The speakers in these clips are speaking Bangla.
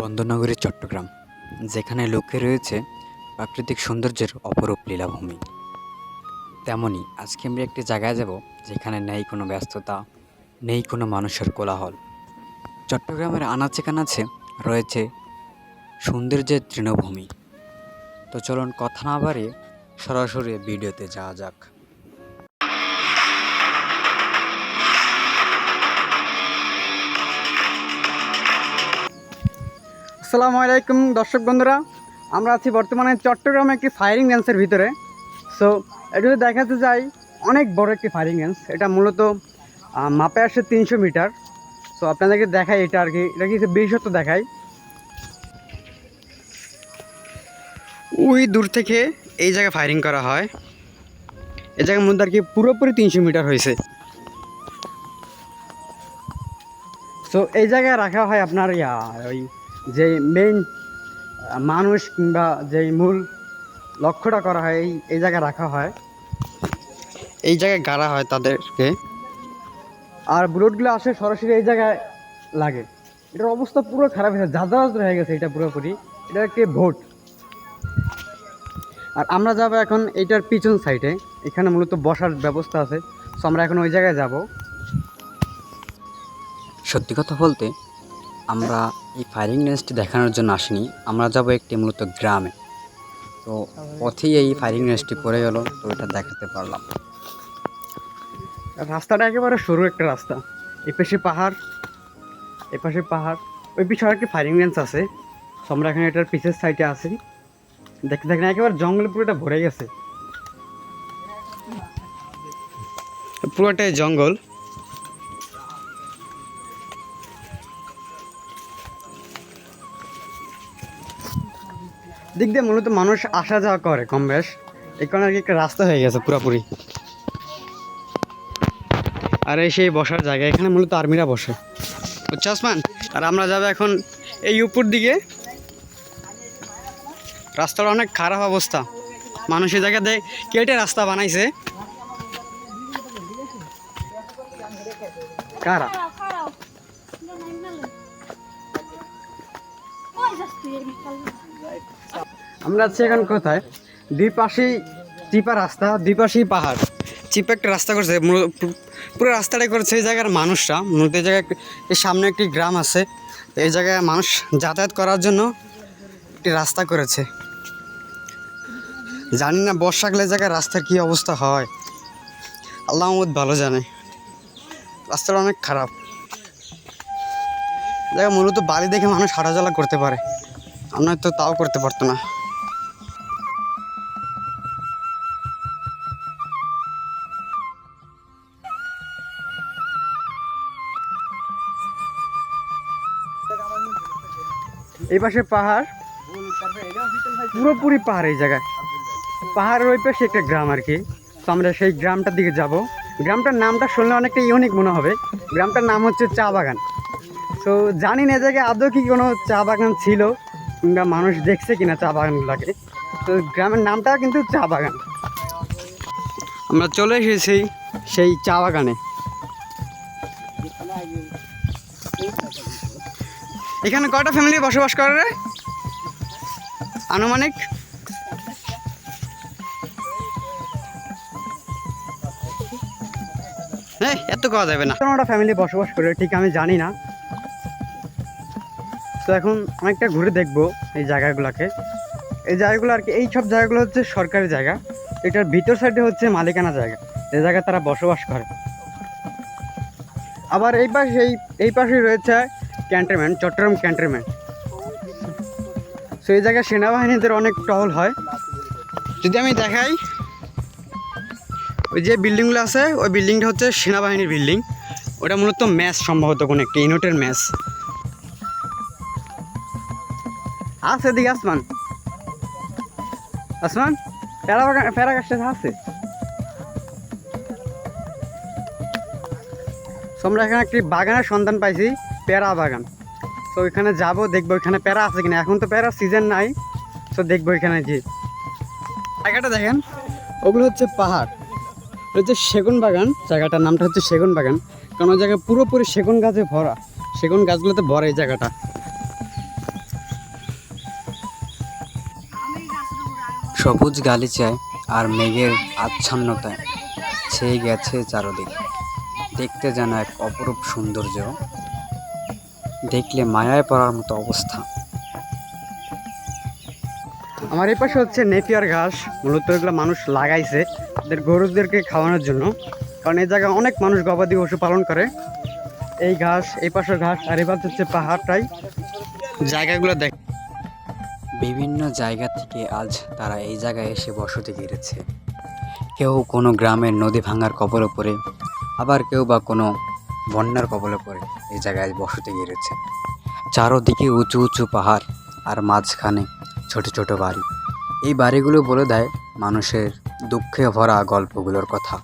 বন্দরনগরী, চট্টগ্রাম, যেখানে লক্ষ্যে রয়েছে প্রাকৃতিক সৌন্দর্যের অপরূপ লীলাভূমি। তেমনই আজকে আমরা একটি জায়গায় যাব যেখানে নেই কোনো ব্যস্ততা, নেই কোনো মানুষের কোলাহল। চট্টগ্রামের আনাচে কানাচে রয়েছে সৌন্দর্যের তৃণভূমি। তো চলুন কথা না বাড়িয়ে সরাসরি ভিডিওতে যাওয়া যাক। আসসালামু আলাইকুম, দর্শক বন্ধুরা। আমরা আছি বর্তমানে চট্টগ্রামে একটি ফায়ারিং রেঞ্জের ভিতরে। সো এটা দেখাতে যাই, অনেক বড় একটি ফায়ারিং রেঞ্জ এটা মূলত মাপে আসে তিনশো মিটার। সো আপনাদেরকে দেখাই এটা আর কি। এটা কিছু বিশেষত্ব দেখাই? ওই দূর থেকে এই জায়গায় ফায়ারিং করা হয়। এই জায়গার মধ্যে আর কি পুরোপুরি তিনশো মিটার হয়েছে। সো এই জায়গায় রাখা হয় আপনার, ইয়া, ওই যে মেইন মানুষ কিংবা যেই মূল লক্ষ্যটা করা হয় এই এই জায়গায় রাখা হয়। এই জায়গায় গাড়া হয় তাদেরকে। আর বুলেটগুলো আসে সরাসরি এই জায়গায় লাগে। এটার অবস্থা পুরো খারাপ হয়েছে যাদারাজ হয়ে গেছে এটা পুরোপুরি। এটা একটি ভোট। আর আমরা যাব এখন এইটার পিছন সাইডে এখানে মূলত বসার ব্যবস্থা আছে। সো আমরা এখন ওই জায়গায় যাব। সত্যি কথা বলতে আমরা এই ফায়ারিং রেঞ্জটি দেখানোর জন্য আসিনি আমরা যাব একটি মূলত গ্রামে। তো পথেই এই ফায়ারিং রেঞ্জটি পড়ে গেল তো এটা দেখাতে পারলাম। রাস্তাটা একেবারে সরু একটা রাস্তা। এই পাশে পাহাড় এই পাশে পাহাড়। ওই পিছনে একটি ফায়ারিং রেঞ্জ আছে। আমরা এখানে এটার পিছের সাইডে আছি। দেখতে দেখেন একেবারে জঙ্গলে পুরোটা ভরে গেছে। পুরোটাই জঙ্গল। দিক দিয়ে মূলত মানুষ আসা যাওয়া করে কম বেশ। কারণে আর কি একটা রাস্তা হয়ে গেছে পুরোপুরি। আর এই সেই বসার জায়গা, এখানে মূলত আর্মিরা বসে। বুঝছ আসমান আর আমরা যাব এখন এই উপর দিকে। রাস্তার অনেক খারাপ অবস্থা। মানুষ এই জায়গা দেয় কেটে রাস্তা বানাইছে। কারা? আমরা আছি এখন কোথায়? দুই পাশেই চিপা রাস্তা দুই পাশেই পাহাড়। চিপা একটা রাস্তা করছে পুরো রাস্তাটাই করেছে এই জায়গার মানুষরা। মূলত এই জায়গায় এর সামনে একটি গ্রাম আছে। এই জায়গায় মানুষ যাতায়াত করার জন্য একটি রাস্তা করেছে। জানি না বর্ষাকালে এই জায়গায় রাস্তার কী অবস্থা হয়। আল্লাহ মহম্মদ ভালো জানে। রাস্তাটা অনেক খারাপ। জায়গা মূলত বাড়ি দেখে মানুষ হাঁটাচলা করতে পারে। আমরা তো তাও করতে পারতো না। এই পাশে পাহাড়। পুরোপুরি পাহাড় এই জায়গায়। পাহাড়ের ওই পাশে একটা গ্রাম আর কি। তো আমরা সেই গ্রামটার দিকে যাব। গ্রামটার নামটা শুনলে অনেকটা ইউনিক মনে হবে। গ্রামটার নাম হচ্ছে চা বাগান। তো জানি না জায়গায় আদৌ কি কোনো চা বাগান ছিল কিংবা মানুষ দেখছে কিনা চা বাগানগুলোকে। তো গ্রামের নামটা কিন্তু চা বাগান। আমরা চলে এসেছি সেই চা বাগানে। এখানে কয়টা ফ্যামিলি বসবাস করে আনুমানিক? হ্যাঁ এত খাওয়া যাবে না। ওটা ফ্যামিলি বসবাস করে, ঠিক আমি জানি না। তো এখন অনেকটা ঘুরে দেখব এই জায়গাগুলোকে। এই জায়গাগুলো আর কি, এই সব জায়গাগুলো হচ্ছে সরকারি জায়গা। এটার ভিতর সাইডে হচ্ছে মালিকানা জায়গা। এই জায়গায় তারা বসবাস করে। আবার এই পাশে, এই এই পাশে রয়েছে ক্যান্টনমেন্ট, চট্টগ্রাম ক্যান্টনমেন্ট। সো এই জায়গায় সেনাবাহিনীদের অনেক টহল হয়। যদি আমি দেখাই, ওই যে বিল্ডিংগুলো আছে, ওই বিল্ডিংটা হচ্ছে সেনাবাহিনীর বিল্ডিং। ওটা মূলত ম্যাচ সম্ভবত কোনো একটা ইউনিটের ম্যাচ। আছে এদিকে, আসমান। আসমান প্যারা প্যারা গাছটা আছে। আমরা এখানে একটি বাগানের সন্ধান পাইছি। প্যারা বাগান। তো ওইখানে যাব, দেখব ওইখানে প্যারা আছে কিনা। এখন তো প্যারা সিজন নাই, তো দেখব ওইখানে যে জায়গাটা দেখেন, ওগুলো হচ্ছে পাহাড়। হচ্ছে সেগুন বাগান, জায়গাটার নামটা হচ্ছে সেগুন বাগান। কারণ ওই জায়গায় পুরোপুরি সেগুন গাছে ভরা। সেগুন গাছগুলোতে ভরা এই জায়গাটা। সবুজ গালিচায় আর মেঘের আচ্ছন্নতায় ছেয়ে গেছে চারদিক। দেখতে যেন এক অপরূপ সৌন্দর্য। দেখলে মায়ায় পড়ার মতো অবস্থা। আমার এই পাশে হচ্ছে নেপিয়ার ঘাস। মূলত এগুলো মানুষ লাগাইছে তাদের গরুদেরকে খাওয়ানোর জন্য। কারণ এই জায়গায় অনেক মানুষ গবাদি পশু পালন করে। এই ঘাস এই পাশের ঘাস আর এবার হচ্ছে পাহাড়টাই। জায়গাগুলো দেখ বিভিন্ন জায়গা থেকে আজ তারা এই জায়গায় এসে বসতি গেড়েছে। কেউ কোনো গ্রামের নদী ভাঙার কবলে পড়ে আবার কেউ বা কোনো বন্যার কবলে পড়ে। এই জায়গায় বসতি গেড়েছে চারোদিকে উঁচু উঁচু পাহাড় আর মাঝখানে ছোট ছোট বাড়ি। এই বাড়িগুলো বলে দেয় মানুষের দুঃখে ভরা গল্পগুলোর কথা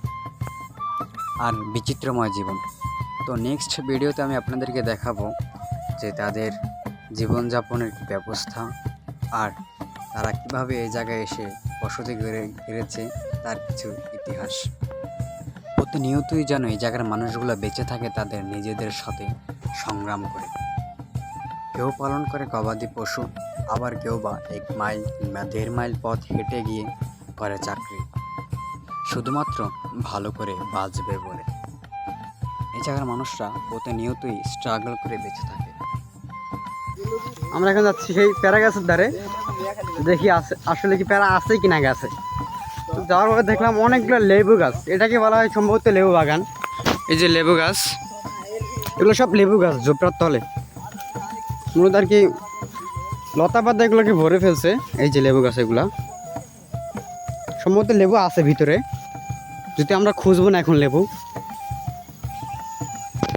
আর বিচিত্রময় জীবন। তো নেক্সট ভিডিওতে আমি আপনাদেরকে দেখাবো যে তাদের জীবনযাপনের কী ব্যবস্থা আর তারা কীভাবে এই জায়গায় এসে বসতি গড়ে গেড়েছে তার কিছু ইতিহাস। প্রতিনিয়তই যেন এই জায়গার মানুষগুলো বেঁচে থাকে তাদের নিজেদের সাথে সংগ্রাম করে। কেউ পালন করে গবাদি পশু, আবার কেউ বা এক মাইল কিংবা দেড় মাইল পথ হেঁটে গিয়ে করে চাকরি। শুধুমাত্র ভালো করে বাঁচবে বলে। এই জায়গার মানুষরা প্রতিনিয়তই স্ট্রাগল করে বেঁচে থাকে। আমরা এখন যাচ্ছি সেই প্যারা গাছের ধারে। দেখি আসলে কি প্যারা আছে কি না গাছে। যাওয়ার পরে দেখলাম অনেকগুলো লেবু গাছ। এটাকে বলা হয় সম্ভবত লেবু বাগান। এই যে লেবু গাছ। এগুলো সব লেবু গাছ ঝোপড়ার তলে। মূলত আর কি লতা পাতা এগুলোকে ভরে ফেলছে এই যে লেবু গাছ এগুলা। সম্ভবত লেবু আছে ভিতরে। যদি আমরা খুঁজবো না এখন লেবু।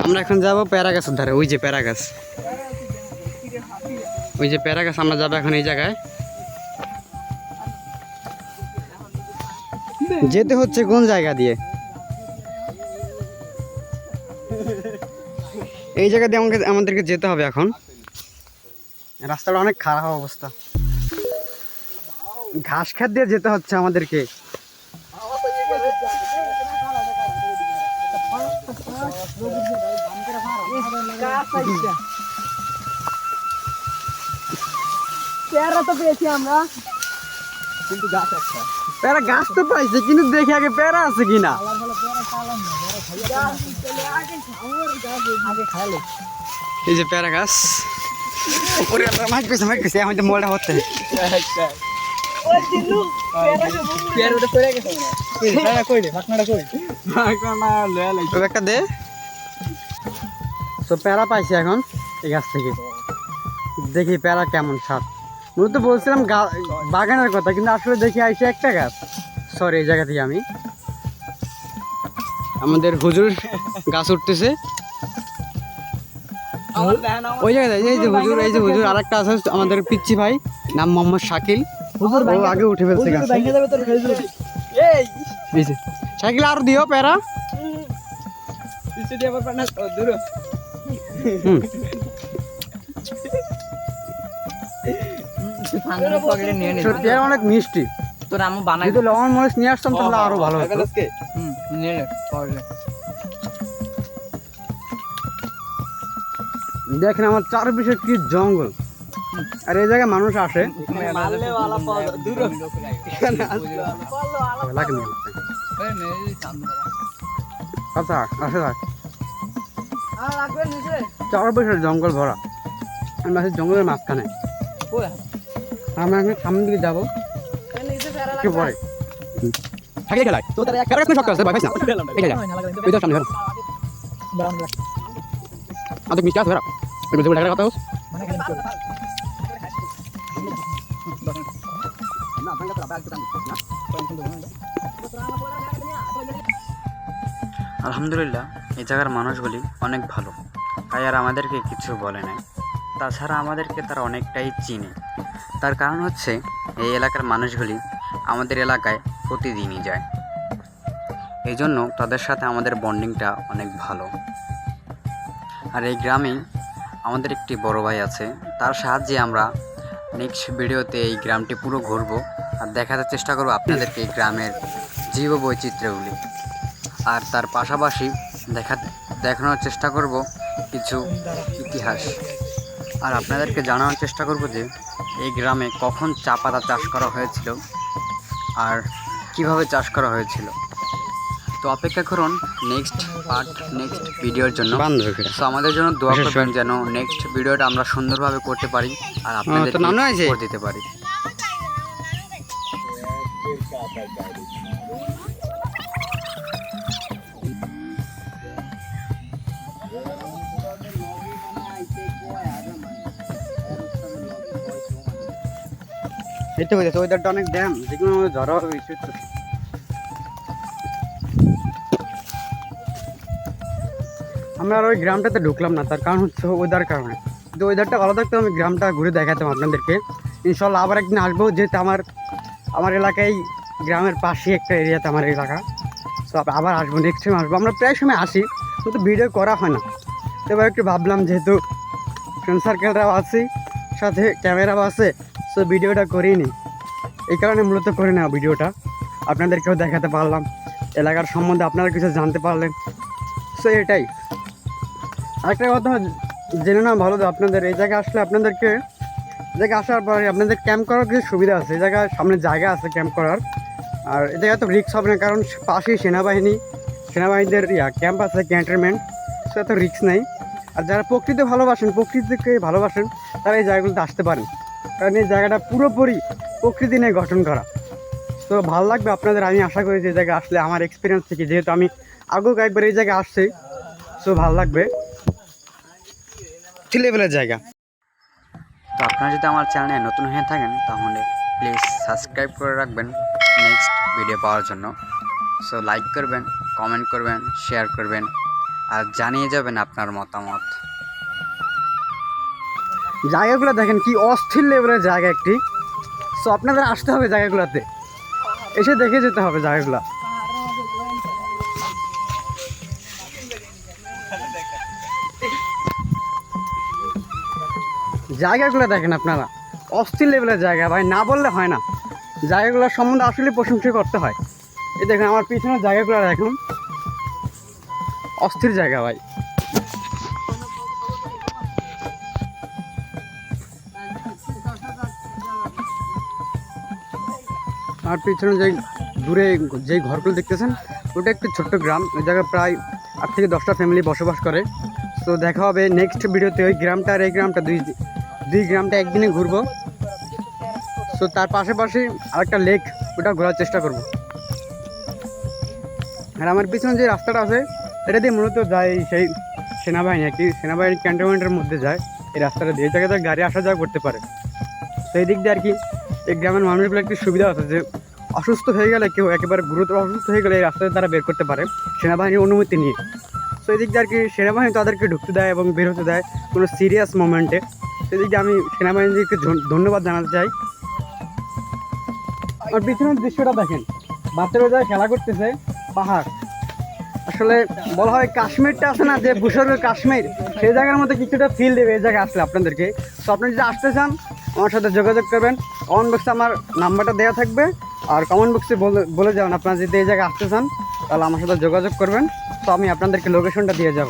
আমরা এখন যাব প্যারা গাছের ধারে। ওই যে প্যারা গাছ। ওই যে প্যারা গাছ আমরা যাব এখন এই জায়গায়। যেতে হচ্ছে কোন জায়গা দিয়ে? এই জায়গা দিয়ে আমাকে আমাদেরকে যেতে হবে এখন। রাস্তাটা অনেক খারাপ অবস্থা। ঘাস খাত দিয়ে যেতে হচ্ছে আমাদেরকে। আমরা। প্যারা গাছ তো পাইছে কিন্তু দেখি আগে প্যারা আছে কিনা। এই যে প্যারা গাছ। ওরে আল্লাহ, মাইক একটা দে। তো প্যারা পাইছি এখন এই গাছ থেকে। দেখি প্যারা কেমন স্বাদ মূলত বলছিলাম বাগানের কথা কিন্তু আসলে দেখি আইসে একটা গাছ। সরি এই জায়গা থেকে আমি। আমাদের হুজুর গাছ উঠতেছে। ওই জায়গায় এই যে হুজুর এই যে হুজুর আরেকটা আছে আমাদের পিচ্ছি ভাই নাম মোহাম্মদ শাকিল। হুজুর ও আগে উঠে ফেলছে গাছে শাকিল আর দিও প্যারা। হুম। সত্যি অনেক মিষ্টি। তোর আমু বানাই যদি লবণ মরিচ নিয়ে আসতাম তাহলে আরও ভালো হতো। হুম নিয়ে দেখেন আমার চারপাশে কি জঙ্গল। আর এই জায়গায় মানুষ আসে। আচ্ছা আসে থাক আর লাগবে নিচে। চারপাশে জঙ্গল ভরা। আমি আছি জঙ্গলের মাঝখানে। ওই আমরা এখন সামনের দিকে যাব। নিচে পেয়ারা একটু খেলায়। তো তার এক প্যারাগ্রাফ শক্ত আছে ভয় না? এই যা। ওই তো সামনে ধরো। আমাদের মিষ্টি আছে ধরো। ওই বুঝে টাকার কথা হোস। আলহামদুলিল্লাহ এই জায়গার মানুষগুলি অনেক ভালো। তাই আর আমাদেরকে কিছু বলে নাই। তাছাড়া আমাদেরকে তারা অনেকটাই চিনে। তার কারণ হচ্ছে এই এলাকার মানুষগুলি আমাদের এলাকায় প্রতিদিনই যায়। এই জন্য তাদের সাথে আমাদের বন্ডিংটা অনেক ভালো। আর এই গ্রামেই আমাদের একটি বড় ভাই আছে, তার সাহায্যে আমরা নেক্সট ভিডিওতে এই গ্রামটি পুরো ঘুরবো আর দেখাতে চেষ্টা করব আপনাদেরকে এই গ্রামের জীব বৈচিত্র্যগুলি আর তার পাশাপাশি দেখা, দেখানোর চেষ্টা করব কিছু ইতিহাস। আর আপনাদেরকে জানানোর চেষ্টা করব যে এই গ্রামে কখন চা পাতা চাষ করা হয়েছিল আর কীভাবে চাষ করা হয়েছিল? তো অপেক্ষা করুন নেক্সট পার্ট নেক্সট ভিডিওর জন্য। তো আমাদের জন্য দোয়া করবেন যেন নেক্সট ভিডিওটা আমরা সুন্দরভাবে করতে পারি আর আপনাদের দিতে পারি। এই তো হয়েছে ওয়েদারটা অনেক ড্যাম যেগুলো আমাদের ঝড় হবে তো। আমরা আর ওই গ্রামটাতে ঢুকলাম না, তার কারণ হচ্ছে ওয়েদার কারণে। কিন্তু ওয়েদারটা ভালো থাকতো, আমি গ্রামটা ঘুরে দেখাতাম আপনাদেরকে। ইনশাল্লাহ আবার একদিন আসব, যেহেতু আমার আমার এলাকায় গ্রামের পাশে একটা এরিয়াতে আমার এলাকা। সো আবার আসব নেক্সট টাইম আসব। আমরা প্রায় সময় আসি, কিন্তু ভিডিও করা হয় না। এবার একটু ভাবলাম, যেহেতু ফ্রেন্ড সার্কেলরাও আছে, সাথে ক্যামেরাও আছে সো ভিডিওটা করিনি। এই কারণে মূলত করে না ভিডিওটা। আপনাদেরকেও দেখাতে পারলাম। এলাকার সম্বন্ধে আপনারা কিছু জানতে পারলেন। সো এটাই। আরেকটা কথা জেনে না ভালো আপনাদের এই জায়গায় আসলে আপনাদেরকে জায়গায় আসার পরে আপনাদের ক্যাম্প করার কিছু সুবিধা আছে। এই জায়গায় সামনে জায়গা আছে ক্যাম্প করার। আর এই জায়গায় তো রিক্স হবে না, কারণ পাশেই সেনাবাহিনী। সেনাবাহিনীদের ইয়া ক্যাম্প আছে ক্যান্টনমেন্ট সে তো রিক্স নেই। আর যারা প্রকৃতি ভালোবাসেন, প্রকৃতিকে ভালোবাসেন, তারা এই জায়গাগুলোতে আসতে পারেন। কারণ এই জায়গাটা পুরোপুরি প্রকৃতি নিয়ে গঠন করা। তো ভালো লাগবে আপনাদের, আমি আশা করি যে জায়গায় আসলে আমার এক্সপিরিয়েন্স থেকে, যেহেতু আমি আগেও একবার এই জায়গায় আসছি সো ভালো লাগবে। কি লেভেলের জায়গা? তো আপনারা যদি আমার চ্যানেলে নতুন হয়ে থাকেন, তাহলে প্লিজ সাবস্ক্রাইব করে রাখবেন নেক্সট ভিডিও পাওয়ার জন্য। সো লাইক করবেন কমেন্ট করবেন শেয়ার করবেন, আর জানিয়ে যাবেন আপনার মতামত। জায়গাগুলো দেখেন কি অস্থির লেভেলের জায়গা একটি। সো আপনাদের আসতে হবে জায়গাগুলোতে। এসে দেখে যেতে হবে জায়গাগুলো। জায়গাগুলো দেখেন আপনারা। অস্থির লেভেলের জায়গা, ভাই, না বললে হয় না। জায়গাগুলোর সম্বন্ধে আসলে প্রশংসা করতে হয়। এই দেখেন, আমার পিছনের জায়গাগুলো দেখুন। অস্থির জায়গা, ভাই। আর পিছনে যে দূরে যেই ঘরগুলো দেখতেছেন, ওটা একটি ছোট্ট গ্রাম। ওই জায়গায় প্রায় আট থেকে দশটা ফ্যামিলি বসবাস করে। তো দেখা হবে নেক্সট ভিডিওতে ওই গ্রামটা আর এই গ্রামটা, দুই দুই গ্রামটা একদিনে ঘুরবো। তো তার পাশাপাশি আরেকটা লেক ওটা ঘোরার চেষ্টা করব। আর আমার পিছনে যে রাস্তাটা আছে, এটা দিয়ে মূলত যায় সেই সেনাবাহিনী আর কি। সেনাবাহিনী ক্যান্টনমেন্টের মধ্যে যায় এই রাস্তাটা দিয়ে। জায়গাতে গাড়ি আসা যাওয়া করতে পারে। তো এই দিক দিয়ে আর কি এই গ্রামের মানুষগুলো একটু সুবিধা আছে যে অসুস্থ হয়ে গেলে কেউ একেবারে গুরুতর অসুস্থ হয়ে গেলে এই রাস্তায় তারা বের করতে পারে সেনাবাহিনীর অনুমতি নিয়ে। তো এই দিক দিয়ে আর কি সেনাবাহিনী তাদেরকে ঢুকতে দেয় এবং বের হতে দেয় কোনো সিরিয়াস মোমেন্টে সেই দিক দিয়ে আমি সেনাবাহিনীকে ধন- ধন্যবাদ জানাতে চাই। আর পিছনের দৃশ্যটা দেখেন বাচ্চারা যায় খেলা করতেছে পাহাড়। আসলে বলা হয় কাশ্মীরটা আছে না, যে ভূস্বর্গের কাশ্মীর, সেই জায়গার মধ্যে কিছুটা ফিল দেবে এই জায়গায় আসলে আপনাদেরকে। তো আপনি যদি আসতে চান, আমার সাথে যোগাযোগ করবেন। কমেন্ট বক্সে আমার নাম্বারটা দেওয়া থাকবে। আর কমেন্ট বক্সে বলে বলে যাবেন, আপনারা যদি এই জায়গায় আসতে চান, তাহলে আমার সাথে যোগাযোগ করবেন। তো আমি আপনাদেরকে লোকেশনটা দিয়ে যাব।